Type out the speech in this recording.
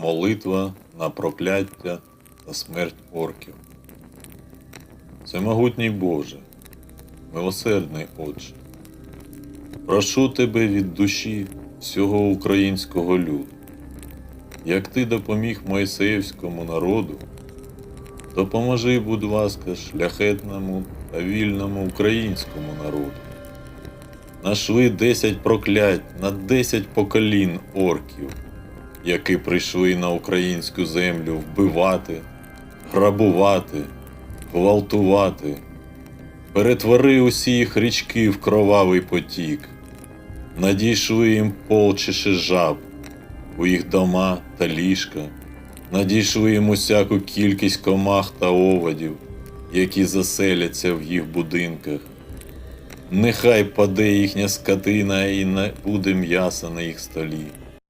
Молитва на прокляття та смерть орків. Всемогутній Боже, милосердний Отче, прошу Тебе від душі всього українського люду, як Ти допоміг Моїсеївському народу, допоможи, будь ласка, шляхетному та вільному українському народу. Нашли десять проклять на десять поколінь орків, які прийшли на українську землю вбивати, грабувати, гвалтувати. Перетвори усі їх річки в кровавий потік. Надійшли їм полчища жаб у їх дома та ліжка. Надійшли їм усяку кількість комах та оводів, які заселяться в їх будинках. Нехай паде їхня скотина і не буде м'яса на їх столі.